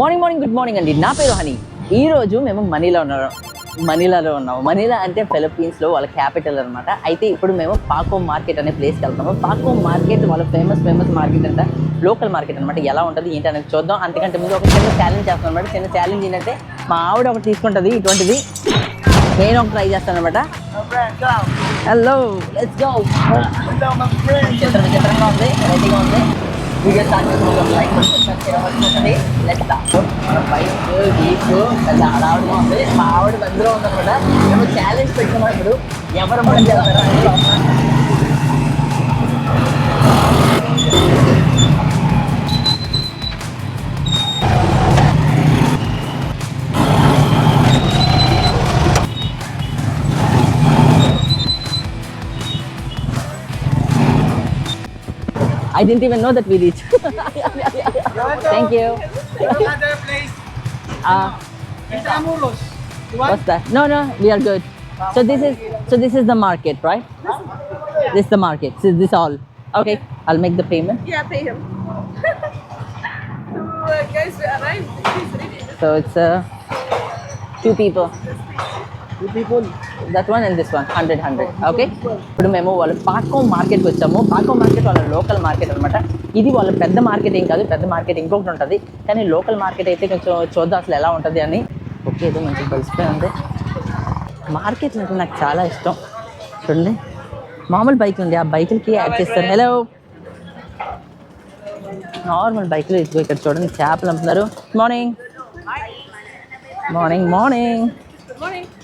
Morning morning good morning అండి. నా పేరు హనీ. ఈ రోజు మేము మనీలో ఉన్నాం. మనీలాలో ఉన్నాము మనీలా అంటే ఫిలిప్పీన్స్లో వాళ్ళ క్యాపిటల్ అనమాట అయితే ఇప్పుడు మేము పాకో మార్కెట్ అనే ప్లేస్కి వెళ్తాము పాకో మార్కెట్ వాళ్ళ ఫేమస్ ఫేమస్ మార్కెట్ అంట లోకల్ మార్కెట్ అనమాట ఎలా ఉంటుంది ఏంటి అనేది చూద్దాం. అంతకంటే ముందు ఒక చిన్న ఛాలెంజ్ చేస్తాం అనమాట చిన్న ఛాలెంజ్ ఏంటంటే మా ఆవిడ ఒకటి తీసుకుంటుంది ఇటువంటిది. నేను ఒక ట్రై చేస్తాను అనమాట హలో లెట్స్ గో చిత్ర విచిత్రంగా ఉంది వెరైటీగా ఉంది. వీడియో స్టార్ట్ చేసుకుంటాం లైక్ ఉంటుంది మన బైక్ పెద్ద హడావుడిగా ఉంది మా ఆవిడ అందులో ఉందన్నమాట మేము ఛాలెంజ్ పెట్టినప్పుడు ఎవరు మనం చేస్తారో అందులో I didn't even know that we reached. Thank you. Another place. Uh, Intramuros. You what's that? No, no, we are good. So this is so this is the market, right? This is the market. So this all. Okay, I'll make the payment. Yeah, pay him. so, uh, guys, we arrived. So it's uh, two people. That one and this one hundred hundred okay ఇప్పుడు మేము వాళ్ళ Paco మార్కెట్కి వచ్చాము. Paco market వాళ్ళ local market అనమాట ఇది వాళ్ళ పెద్ద మార్కెట్ ఏం కాదు. పెద్ద మార్కెట్ ఇంకొకటి ఉంటుంది. కానీ లోకల్ మార్కెట్ అయితే కొంచెం చూద్దాం అసలు ఎలా ఉంటుంది అని. ఓకే ఏదో మంచి కలిసిపోయి ఉంది. మార్కెట్ అంటే నాకు చాలా ఇష్టం. చూడండి. మామూలు బైక్ ఉంది. ఆ బైకులకి యాడ్ చేస్తారు. హలో నార్మల్ బైకులు ఇదిగో ఇక్కడ చూడండి. చేపలు అమ్ముతున్నారు. Morning morning morning Good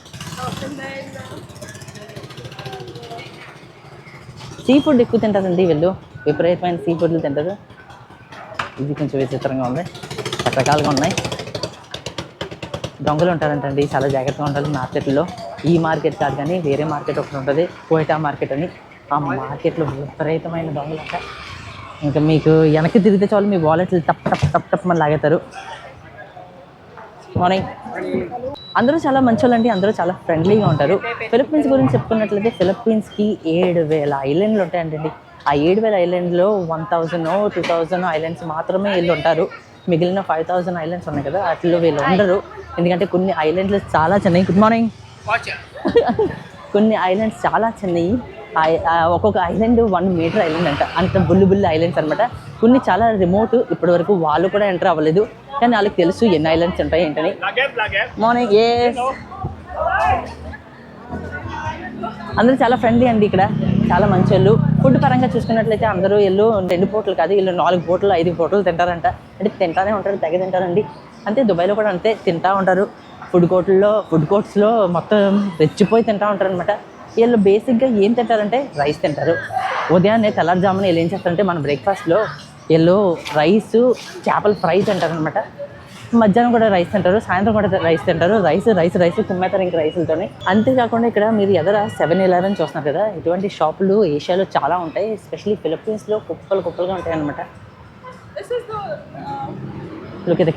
sea food ఎక్కువ తింటారండి వీళ్ళు. విపరీతమైన సీ ఫుడ్లు తింటారు. ఇది కొంచెం విచిత్రంగా ఉంది. రకరకాలుగా ఉన్నాయి. దొంగలు ఉంటారంటండి. చాలా జాగ్రత్తగా ఉండాలి మార్కెట్లో. ఈ మార్కెట్ కాదు కానీ వేరే మార్కెట్ ఒకటి ఉంటుంది. కోయిటా మార్కెట్ అని. ఆ మార్కెట్లో విపరీతమైన దొంగలు అంట ఇంకా మీకు వెనక్కి తిరిగితే చాలు మీ వాలెట్లు టప్ టప్ టప్ టప్ మళ్ళీ లాగేస్తారు. మార్నింగ్ అందరూ చాలా మంచోళ్ళండి అందరూ చాలా ఫ్రెండ్లీగా ఉంటారు. ఫిలిప్పీన్స్ గురించి చెప్పుకున్నట్లయితే ఫిలిప్పీన్స్కి ఏడు వేల ఐలాండ్లు ఉంటాయంటండి. ఆ ఏడు వేల ఐలాండ్లో one thousand two thousand islands మాత్రమే వీళ్ళు ఉంటారు. మిగిలిన ఫైవ్ థౌజండ్ ఐలాండ్స్ ఉన్నాయి కదా వాటిలో వీళ్ళు ఉండరు. ఎందుకంటే కొన్ని ఐలాండ్లు చాలా చిన్నవి గుడ్ మార్నింగ్. కొన్ని ఐలాండ్స్ చాలా చిన్నవి ఒక్కొక్క ఐలాండ్ వన్ మీటర్ ఐలాండ్ అంట. అంత బుల్లి బుల్లి ఐలాండ్స్ అనమాట కొన్ని చాలా రిమోట్ ఇప్పటి వరకు వాళ్ళు కూడా ఎంటర్ అవ్వలేదు. కానీ వాళ్ళకి తెలుసు ఎన్ని ఐలాండ్స్ ఉంటాయి ఏంటని. మార్నింగ్ ఏ అందరూ చాలా ఫ్రెండ్లీ అండి ఇక్కడ. చాలా మంచి వాళ్ళు ఫుడ్ పరంగా చూసుకున్నట్లయితే అందరూ వీళ్ళు రెండు పూటలు కాదు వీళ్ళు నాలుగు పూటలు ఐదు పూటలు తింటారంట. అంటే తింటానే ఉంటారు తెగ తింటారండి. అంతే దుబాయ్లో కూడా అంతే తింటా ఉంటారు. ఫుడ్ కోర్టుల్లో ఫుడ్ కోర్ట్స్లో మొత్తం రెచ్చిపోయి తింటా ఉంటారు అనమాట వీళ్ళు బేసిక్గా ఏం తింటారంటే రైస్ తింటారు. ఉదయాన్నే తెల్లారుజామున వీళ్ళు ఏం చేస్తారంటే మన బ్రేక్ఫాస్ట్లో వీళ్ళు రైస్ చేపల ఫ్రై తింటారనమాట మధ్యాహ్నం కూడా రైస్ తింటారు సాయంత్రం కూడా రైస్ తింటారు. రైస్ రైస్ రైస్ కుమ్మేస్తారు ఇంక రైసులతోనే. అంతేకాకుండా ఇక్కడ మీరు ఎదర సెవెన్ ఎలెవెన్ చూస్తున్నారు కదా ఇటువంటి షాపులు ఏషియాలో చాలా ఉంటాయి. ఎస్పెషల్లీ ఫిలిప్పీన్స్లో కుప్పలు కుప్పలుగా ఉంటాయి అనమాట look the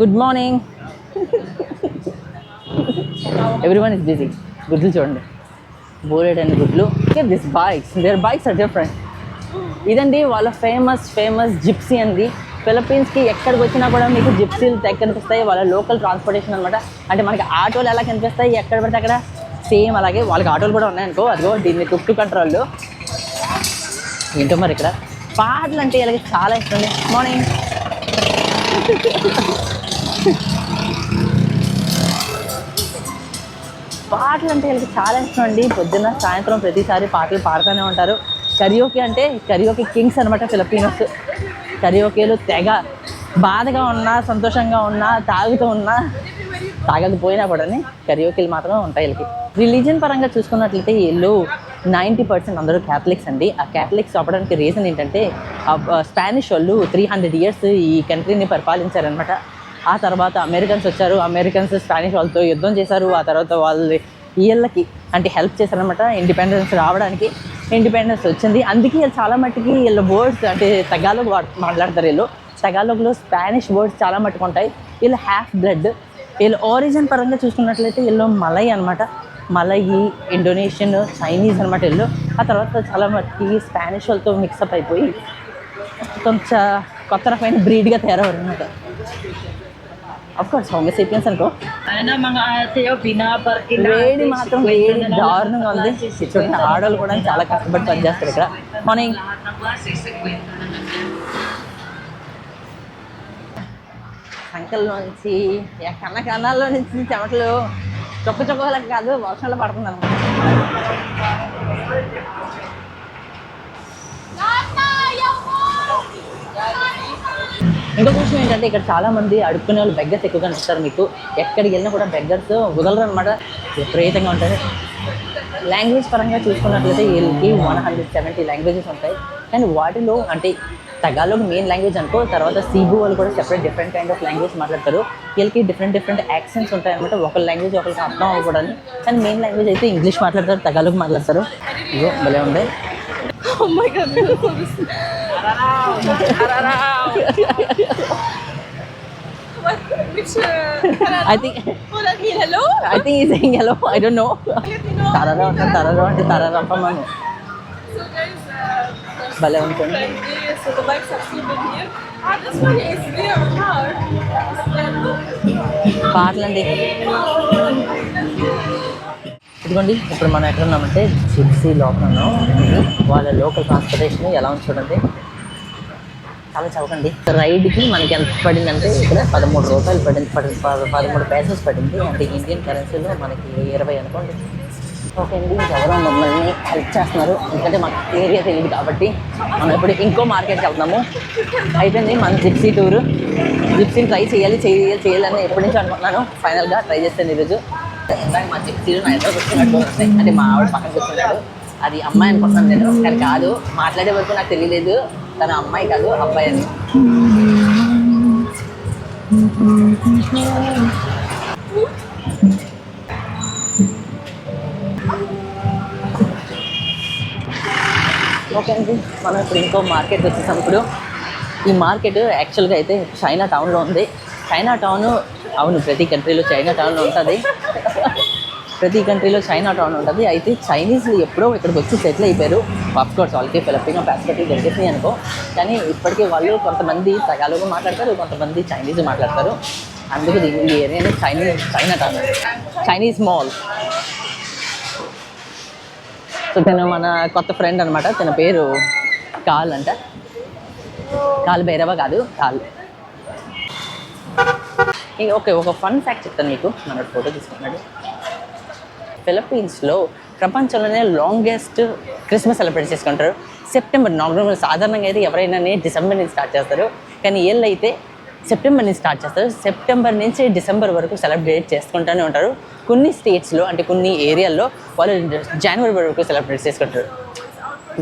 good morning everyone is busy గుడ్లు చూడండి. బోలెడ్ అండ్ గుడ్లు. This bikes there bikes are different ఇదండి వాళ్ళ ఫేమస్ ఫేమస్ జిప్సీ అండి. ఫిలిపీన్స్కి ఎక్కడికి వచ్చినా కూడా మీకు జిప్సీలు కనిపిస్తాయి వాళ్ళ లోకల్ ట్రాన్స్పోర్టేషన్ అనమాట అంటే మనకి ఆటోలు ఎలా కనిపిస్తాయి ఎక్కడ పడితే అక్కడ సేమ్ అలాగే వాళ్ళకి ఆటోలు కూడా ఉన్నాయనుకో అదిగో దీన్ని టుక్ టు కంట్రోల్ ఏంటో మరి ఇక్కడ? పాటలు అంటే వీళ్ళకి చాలా ఇష్టం మార్నింగ్ పాటలు అంటే వీళ్ళకి చాలా ఇష్టం అండి. పొద్దున్న సాయంత్రం ప్రతిసారి పాటలు పాడుతూనే ఉంటారు. కరియోకి అంటే కరియోకి కింగ్స్ అనమాట ఫిలిపీనోస్ కరియోకేలు తెగ బాధగా ఉన్నా సంతోషంగా ఉన్నా తాగుతూ ఉన్నా తాగకపోయినా కూడా కరియోకేలు మాత్రమే ఉంటాయి వీళ్ళకి. రిలీజియన్ పరంగా చూసుకున్నట్లయితే వీళ్ళు నైంటీ పర్సెంట్ అందరూ క్యాథలిక్స్ అండి. ఆ క్యాథలిక్స్ అవ్వడానికి రీజన్ ఏంటంటే స్పానిష్ వాళ్ళు త్రీ హండ్రెడ్ ఇయర్స్ ఈ కంట్రీని పరిపాలించారనమాట ఆ తర్వాత అమెరికన్స్ వచ్చారు. అమెరికన్స్ స్పానిష్ వాళ్ళతో యుద్ధం చేశారు. ఆ తర్వాత వాళ్ళు వీళ్ళకి అంటే హెల్ప్ చేశారనమాట ఇండిపెండెన్స్ రావడానికి. ఇండిపెండెన్స్ వచ్చింది. అందుకే వీళ్ళు చాలా మట్టుకి వీళ్ళ వర్డ్స్ అంటే తగాలోగ్ మాట్లాడతారు వీళ్ళు. తగాలోగ్లో స్పానిష్ వర్డ్స్ చాలా మట్టుకు ఉంటాయి. వీళ్ళు హ్యాఫ్ బ్లడ్. వీళ్ళు ఆరిజిన్ పరంగా చూసుకున్నట్లయితే వీళ్ళు మలై అనమాట మలయి ఇండోనేషియన్ చైనీస్ అనమాట వీళ్ళు. ఆ తర్వాత చాలా మట్టుకి స్పానిష్ వాళ్ళతో మిక్సప్ అయిపోయి కొంచెం కొత్త రకమైన బ్రీడ్గా తయారవరు అనమాట అఫ్ కోర్స్ హోమ్ సేపియన్స్ అనుకో. tayo, pinapakilala. వేడి మాత్రం వేడి దారుణంగా ఉంది. చూడండి ఆడవాళ్ళు కూడా చాలా కష్టపడి పనిచేస్తారు ఇక్కడ. మార్నింగ్ సంకల్లో నుంచి కన్న కన్నాల్లో నుంచి చెమటలు చొక్క చొక్కలకు కాదు వర్షంలో పడుతుంది అనమాట ఇంకొక విషయం ఏంటంటే ఇక్కడ చాలా మంది అడుక్కునే వాళ్ళు బెగ్గర్స్ ఎక్కువగా కనిపిస్తారు మీకు. ఎక్కడికి వెళ్ళినా కూడా బెగ్గర్స్ వదలరు అనమాట విపరీతంగా ఉంటారు. లాంగ్వేజ్ పరంగా చూసుకున్నట్లయితే వీళ్ళకి వన్ హండ్రెడ్ సెవెంటీ లాంగ్వేజెస్ ఉంటాయి. కానీ వాటిలో అంటే తగాలోకి మెయిన్ లాంగ్వేజ్ అనుకో తర్వాత సీబు వాళ్ళు కూడా separate different kind of language మాట్లాడతారు. వీళ్ళకి డిఫరెంట్ డిఫరెంట్ యాక్సెంట్స్ ఉంటాయి అనమాట ఒక లాంగ్వేజ్ ఒకరికి అర్థం అవ్వకూడదు కానీ మెయిన్ లాంగ్వేజ్ అయితే ఇంగ్లీష్ మాట్లాడతారు తగాలోకి మాట్లాడతారు. ఇగో భలే ఉంది. Oh? Which uh, Oh, that mean hello? Saying hello I don't know Let me know. అంటే తరరా అంటే తరరా మనం So guys, uh, భలే ఉంటుంది so the bikes are still here. Ah, this one is there hard. పాటలండి ఇదిగోండి ఇప్పుడు మనం ఎక్కడ ఉన్నామంటే జిప్సీ లోపల ఉన్నాం వాళ్ళ లోకల్ ట్రాన్స్పోర్టేషన్ ఎలా ఉంది చూడండి చాలా చదవకండి రైడ్కి మనకి ఎంత పడిందంటే ఇక్కడ పదమూడు రూపాయలు పడింది పడింది పద- పదమూడు పైసెస్ పడింది. అంటే ఇండియన్ కరెన్సీలో మనకి ఇరవై అనుకోండి. ఓకే అండి ఎవరో మమ్మల్ని హెల్ప్ చేస్తున్నారు. ఎందుకంటే మాకు ఏరియా తెలియదు కాబట్టి మనం ఇప్పుడు ఇంకో మార్కెట్కి వెళ్తున్నాము. అయిపోయింది మన జిప్సీ టూర్. జిప్సీని ట్రై చేయాలి చేయాలి చేయాలని ఎప్పటి నుంచి అనుకుంటున్నాను. ఫైనల్గా ట్రై చేస్తాను ఈరోజు. ఇందాక మా జిప్సీలు నా ఎదురు కూర్చున్నట్టు అంటే మా ఆవిడ పక్కన కూర్చున్నాడు. అది అమ్మాయి అనుకుంటున్నాను నేను. కానీ కాదు మాట్లాడే వరకు నాకు తెలియలేదు. తన అమ్మాయి కాదు అబ్బాయి అని ఓకే అండి మనం ఇప్పుడు ఇంకో మార్కెట్ వచ్చేసాం. ఇప్పుడు ఈ మార్కెట్ యాక్చువల్గా అయితే చైనా టౌన్లో ఉంది. చైనా టౌన్ అవును ప్రతి కంట్రీలో చైనా టౌన్లో ఉంటుంది. ప్రతి కంట్రీలో చైనా టౌన్ ఉంటుంది. అయితే చైనీస్లు ఎప్పుడో ఇక్కడికి వచ్చి సెటిల్ అయిపోయారు. ఆఫ్ కోర్స్ వాళ్ళకి ఫిలిపిన్ పాస్పోర్ట్ దొరికేసినాయి అనుకో. కానీ ఇప్పటికీ వాళ్ళు కొంతమంది తగాలుగా మాట్లాడతారు కొంతమంది చైనీస్ మాట్లాడతారు. అందుకు దీని ఈ Chinese Chinatown Chinese mall so తను మన కొత్త ఫ్రెండ్ అనమాట తన పేరు కాల్ అంట. కాల్ భైరవ కాదు కాల్ ఓకే ఒక ఫన్ ఫ్యాక్ట్ చెప్తాను మీకు. మన ఫోటో తీసుకున్నాడు ఫిలిపీన్స్లో ప్రపంచంలోనే లాంగెస్ట్ క్రిస్మస్ సెలబ్రేట్ చేసుకుంటారు. సెప్టెంబర్ నార్మల్ సాధారణంగా అయితే ఎవరైనానే డిసెంబర్ నుంచి స్టార్ట్ చేస్తారు. కానీ ఏళ్ళైతే అయితే సెప్టెంబర్ నుంచి స్టార్ట్ చేస్తారు. సెప్టెంబర్ నుంచి డిసెంబర్ వరకు సెలబ్రేట్ చేసుకుంటూనే ఉంటారు. కొన్ని స్టేట్స్లో అంటే కొన్ని ఏరియాల్లో వాళ్ళు జనవరి వరకు సెలబ్రేట్ చేసుకుంటారు.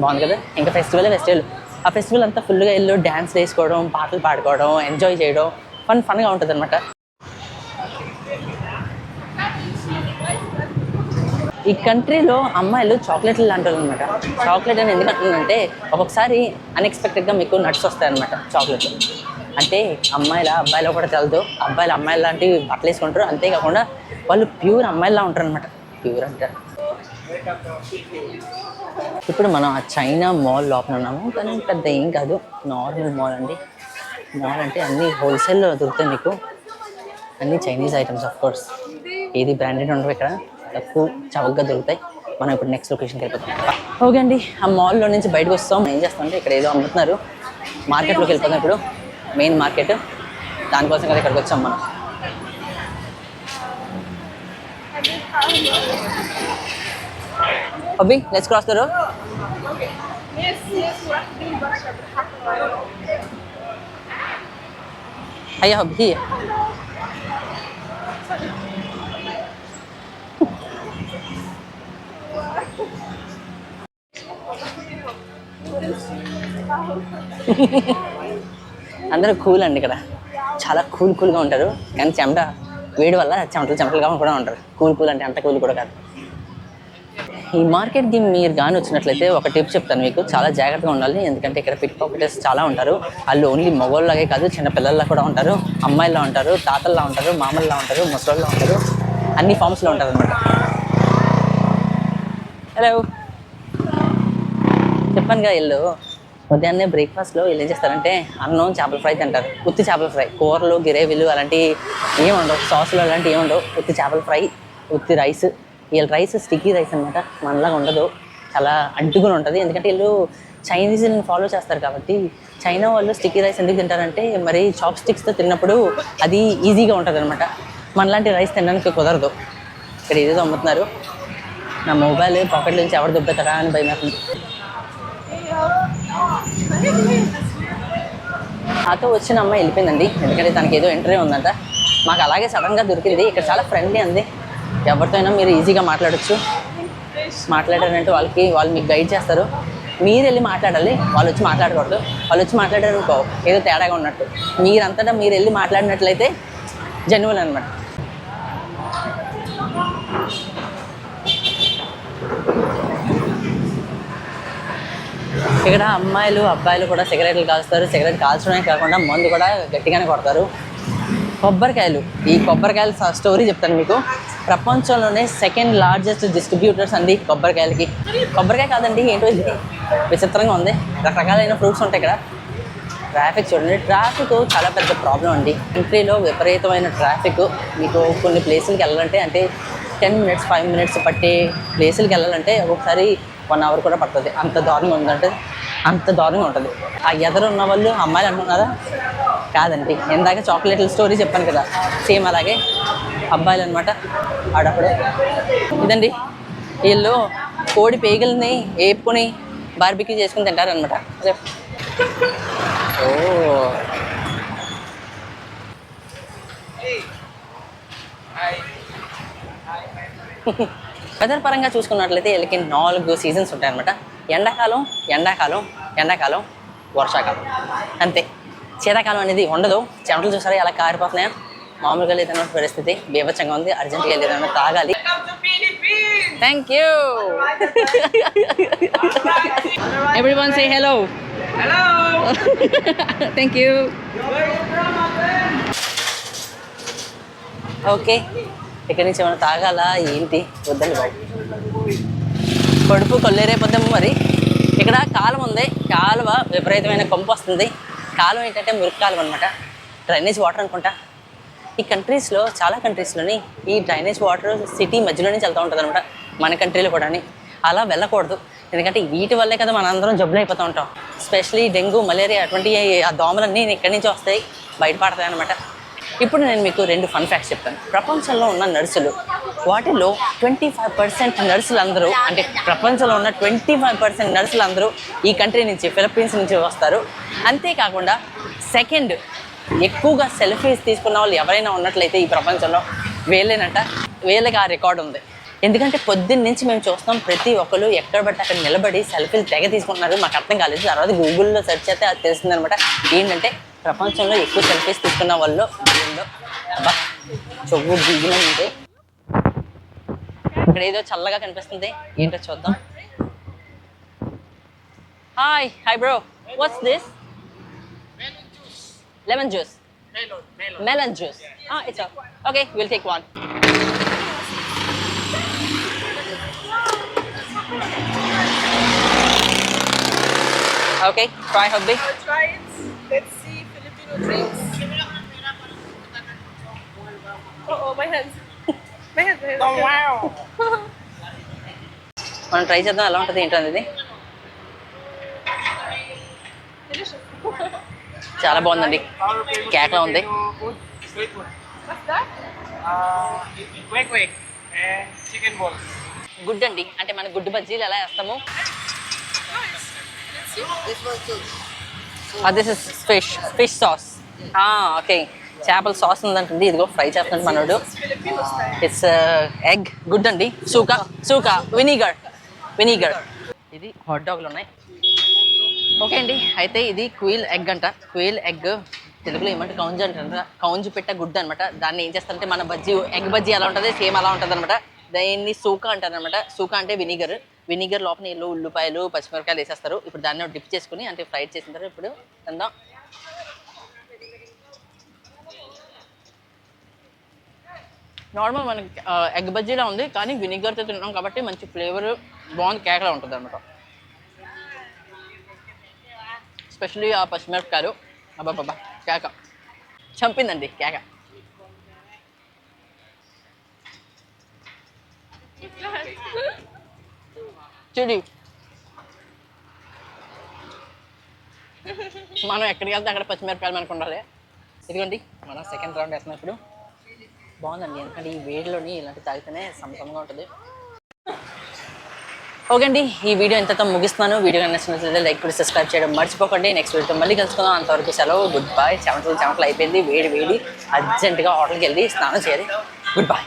బాగుంది కదా? ఇంకా ఫెస్టివల్ ఫెస్టివల్ ఆ ఫెస్టివల్ అంతా ఫుల్గా వెళ్ళి డ్యాన్స్ వేసుకోవడం పాటలు పాడుకోవడం ఎంజాయ్ చేయడం. ఫన్ ఫన్గా ఉంటుంది అనమాట ఈ కంట్రీలో అమ్మాయిలు చాక్లెట్లు లాంటి వాళ్ళు అనమాట చాక్లెట్ అని ఎందుకు ఒక్కొక్కసారి అన్ఎక్స్పెక్టెడ్గా మీకు నట్స్ వస్తాయి అనమాట చాక్లెట్లు. అంటే అమ్మాయిల అబ్బాయిలో కూడా తెలదు. అబ్బాయిలు అమ్మాయిల లాంటివి బట్టలు వేసుకుంటారు. అంతేకాకుండా వాళ్ళు ప్యూర్ అమ్మాయిలా ఉంటారు అనమాట ప్యూర్ అంటారు ఇప్పుడు మనం ఆ చైనా మాల్ లోపల ఉన్నాము. కానీ పెద్ద ఏం కాదు. నార్మల్ మాల్ అండి. మాల్ అంటే అన్ని హోల్సేల్లో దొరుకుతాయి మీకు. అన్ని చైనీస్ ఐటమ్స్ ఆఫ్ కోర్స్ ఏది బ్రాండెడ్ ఉండవు ఇక్కడ. తక్కువ చవకగా దొరుకుతాయి. మనం ఇప్పుడు నెక్స్ట్ లొకేషన్కి వెళ్ళిపోతాం. ఓకే అండి. ఆ మాల్లో నుంచి బయటకు వస్తాం. ఏం చేస్తామంటే ఇక్కడ ఏదో అమ్ముతున్నారు. మార్కెట్లోకి వెళ్ళిపోతాం ఇప్పుడు. మెయిన్ మార్కెట్ దానికోసం కదా ఇక్కడికి వచ్చాం మనం. అబ్బి let's cross the road Yes, yes, what do you want to అయ్యా అబ్బి. అందరూ కూల్ అండి ఇక్కడ. చాలా కూల్ కూల్గా ఉంటారు. కానీ చెమట వేడి వల్ల చెమటలు చెమటలుగా కూడా ఉంటారు. కూల్ కూల్ అంటే అంత కూల్ కూడా కాదు. ఈ మార్కెట్కి మీరు కానీ వచ్చినట్లయితే ఒక టిప్ చెప్తాను మీకు. చాలా జాగ్రత్తగా ఉండాలి. ఎందుకంటే ఇక్కడ పిక్ పాకెటర్స్ చాలా ఉంటారు. వాళ్ళు ఓన్లీ మగవాళ్ళలాగే కాదు చిన్న పిల్లల్లా కూడా ఉంటారు. అమ్మాయిల్లో ఉంటారు తాతల్లా ఉంటారు మామల్లా ఉంటారు ముసలోళ్ళలా ఉంటారు. అన్ని ఫామ్స్లో ఉంటారు అనమాట హలో చెప్పాను కదా ఇల్లు ఉదయాన్నే బ్రేక్ఫాస్ట్లో వీళ్ళు ఏం చేస్తారంటే అన్నం చేపల ఫ్రై తింటారు. ఉత్తి చేపల ఫ్రై కూరలు గిరేవీలు అలాంటివి ఏమి ఉండవు. సాసులు అలాంటివి ఏమి ఉండవు. ఉత్తి చేపల ఫ్రై ఉత్తి రైస్ వీళ్ళ రైస్ స్టిక్కీ రైస్ అనమాట మనలాగా ఉండదు. చాలా అంటుకుని ఉంటుంది. ఎందుకంటే వీళ్ళు చైనీస్ని ఫాలో చేస్తారు కాబట్టి చైనా వాళ్ళు స్టిక్కీ రైస్ ఎందుకు తింటారంటే మరి చాప్ స్టిక్స్తో తిన్నప్పుడు అది ఈజీగా ఉంటుంది అనమాట మనలాంటి రైస్ తినడానికి కుదరదు. ఇక్కడ ఏదో అమ్ముతున్నారు. నా మొబైల్ పాకెట్ నుంచి ఎవరు దుబ్బతారా అని భయం నాతో వచ్చిన అమ్మాయి వెళ్ళిపోయిందండి. ఎందుకంటే తనకి ఏదో ఇంటర్వ్యూ ఉందంట. మాకు అలాగే సడన్గా దొరికింది. ఇక్కడ చాలా ఫ్రెండ్లీ అంది ఎవరితో అయినా మీరు ఈజీగా మాట్లాడచ్చు. మాట్లాడారంటే వాళ్ళకి వాళ్ళు మీకు గైడ్ చేస్తారు. మీరు వెళ్ళి మాట్లాడాలి. వాళ్ళు వచ్చి మాట్లాడకూడదు. వాళ్ళు వచ్చి మాట్లాడారనుకో ఏదో తేడాగా ఉన్నట్టు. మీరంతటా మీరు వెళ్ళి మాట్లాడినట్లయితే జెన్యున్ అనమాట ఇక్కడ అమ్మాయిలు అబ్బాయిలు కూడా సిగరెట్లు కాలుస్తారు. సిగరెట్ కాల్చడమే కాకుండా మందు కూడా గట్టిగానే కొడతారు. కొబ్బరికాయలు. ఈ కొబ్బరికాయల స్టోరీ చెప్తాను మీకు. ప్రపంచంలోనే సెకండ్ లార్జెస్ట్ డిస్ట్రిబ్యూటర్స్ అండి కొబ్బరికాయలకి. కొబ్బరికాయ కాదండి ఏంటో ఇది? విచిత్రంగా ఉంది. రకరకాలైన ఫ్రూట్స్ ఉంటాయి ఇక్కడ. ట్రాఫిక్ చూడండి. ట్రాఫిక్ చాలా పెద్ద ప్రాబ్లం అండి. కంట్రీలో విపరీతమైన ట్రాఫిక్. మీకు కొన్ని ప్లేసులకి వెళ్ళాలంటే అంటే టెన్ మినిట్స్ ఫైవ్ మినిట్స్ పట్టే ప్లేసులకి వెళ్ళాలంటే ఒకసారి వన్ అవర్ కూడా పడుతుంది. అంత దారుణంగా ఉందంటే అంత దారుణంగా ఉంటుంది. ఆ ఎదరు ఉన్న వాళ్ళు అమ్మాయిలు అంటున్నారా? కాదండి. ఇందాక చాక్లెట్ల స్టోరీ చెప్పాను కదా. సేమ్ అలాగే అబ్బాయిలు అనమాట ఆడప్పుడు. ఇదండి. వీళ్ళు కోడి పేగుల్ని వేపుకొని బార్బిక్యూ చేసుకుని తింటారనమాట అదే. ఓ. వెదర్ పరంగా చూసుకున్నట్లయితే వీళ్ళకి నాలుగు సీజన్స్ ఉంటాయన్నమాట. ఎండాకాలం ఎండాకాలం ఎండాకాలం వర్షాకాలం. అంతే. శీతాకాలం అనేది ఉండదు. చెమటలు చూసారా ఎలా కారిపోతున్నాయా? మామూలుగా లేదన్న పరిస్థితి. బీభత్సంగా ఉంది. అర్జెంట్గా లేదన్న తాగాలి. Thank you everyone say hello. Thank you okay ఇక్కడి నుంచి ఏమైనా తాగాలా? ఏంటి? వద్దండి బాబు. కడుపు కొల్లేరైపోద్దాము మరి. ఇక్కడ కాలం ఉంది. కాలువ విపరీతమైన కొంపు వస్తుంది. కాలం ఏంటంటే మురికి కాలం అనమాట డ్రైనేజ్ వాటర్ అనుకుంటా. ఈ కంట్రీస్లో చాలా కంట్రీస్లోని ఈ డ్రైనేజ్ వాటర్ సిటీ మధ్యలో నుంచి వెళ్తూ ఉంటుంది అనమాట మన కంట్రీలో కూడా అలా వెళ్ళకూడదు. ఎందుకంటే వీటి వల్లే కదా మనందరం జబ్బులు అయిపోతూ ఉంటాం. స్పెషలీ డెంగ్యూ మలేరియా అటువంటి ఆ దోమలన్నీ ఇక్కడి నుంచి వస్తాయి. బయటపడతాయి అనమాట ఇప్పుడు నేను మీకు రెండు ఫన్ ఫ్యాక్ట్స్ చెప్తాను. ప్రపంచంలో ఉన్న నర్సులు వాటిలో ట్వంటీ ఫైవ్ పర్సెంట్ నర్సులు అందరూ అంటే ప్రపంచంలో ఉన్న ట్వంటీ ఫైవ్ పర్సెంట్ నర్సులు అందరూ ఈ కంట్రీ నుంచి ఫిలిప్పీన్స్ నుంచి వస్తారు. అంతేకాకుండా సెకండ్ ఎక్కువగా సెల్ఫీస్ తీసుకున్న వాళ్ళు ఎవరైనా ఉన్నట్లయితే ఈ ప్రపంచంలో వేలేనంట వేలకి ఆ రికార్డు ఉంది. ఎందుకంటే పొద్దున్న నుంచి మేము చూస్తాం ప్రతి ఒక్కరు ఎక్కడ పడితే అక్కడ నిలబడి సెల్ఫీలు తెగ తీసుకుంటున్నారు. మాకు అర్థం కాలేదు. తర్వాత గూగుల్లో సెర్చ్ చేస్తే అది తెలుస్తుంది అనమాట ఏంటంటే ప్రపంచంలో ఎక్కువ సెల్ఫీస్ తీసుకున్న వాళ్ళు వీళ్ళు అబ్బా దిగిన ఉంది ఇక్కడ ఏదో చల్లగా కనిపిస్తుంది ఏంటో చూద్దాం hi hi bro what's this lemon juice Melon, juice melon juice. Ah, it's a okay. We'll take one. Okay, try hubby. I'll try it. Let's see మనం ట్రై చేద్దాం ఎలా ఉంటుంది ఏంటో అది చాలా బాగుందండి. కేకలా ఉంది. గుడ్ అండి. అంటే మన గుడ్డు బజ్జీలు ఎలా వేస్తాము? ఫిష్ ఫిష్ సాస్ ఓకే చేపల సాస్ ఉందంటుంది. ఇదిగో ఫ్రై చేస్తుంది మనోడు. ఇట్స్ ఎగ్ గుడ్ అండి. సూకా సూకా వినీగర్ వినిగర్. ఇది హాట్ డాగ్లు ఉన్నాయి. ఓకే అండి. అయితే ఇది క్వీల్ ఎగ్ అంట. క్వీల్ ఎగ్ తెలుగులో ఏమంటే కౌంజు అంటారు. కౌంజు పెట్ట గుడ్డు అనమాట దాన్ని ఏం చేస్తారంటే మన బజ్జీ ఎగ్ బజ్జీ ఎలా ఉంటుంది? సేమ్ అలా ఉంటుంది అనమాట దాన్ని సూకా అంటారనమాట సూకా అంటే వినిగర్. వినిగర్ లోపల నీళ్ళు ఉల్లిపాయలు పచ్చిమిరపకాయలు వేసేస్తారు. ఇప్పుడు దాన్ని డిప్ చేసుకుని అంటే ఫ్రైడ్ చేసిన తర్వాత ఇప్పుడు అందాం నార్మల్ మనకి ఎగ్ బజ్జీలా ఉంది కానీ వినిగర్తో తిన్నాం కాబట్టి మంచి ఫ్లేవర్ బాగుంది కేకలా ఉంటుంది అనమాట ఎస్పెషల్లీ ఆ పచ్చిమిరపకాయలు. అబ్బాబ్బా కేక. చంపిందండి కేక. చూడి. మనం ఎక్కడికి వెళ్తే అక్కడ పచ్చిమిరపకాయలు మనకు ఉండాలి. ఇదిగోండి మనం సెకండ్ రౌండ్ వేస్తున్నాం ఇప్పుడు. బాగుందండి. ఎందుకంటే ఈ వేడిలోని ఇలాంటి తాగితేనే సమతంగా ఉంటుంది. ఓకే అండి ఈ వీడియో ఇంతతో ముగిస్తున్నాను. వీడియో నచ్చినట్లయితే లైక్ కూడా సబ్స్క్రైబ్ చేయడం మర్చిపోకండి. నెక్స్ట్ వీడియోతో మళ్ళీ కలుసుకుందాం. అంతవరకు సెలవు. గుడ్ బాయ్ చెమటలు చెమటలు అయిపోయింది. వేడి వేడి అర్జెంటుగా హోటల్కి వెళ్ళి స్నానం చేయాలి. Good bye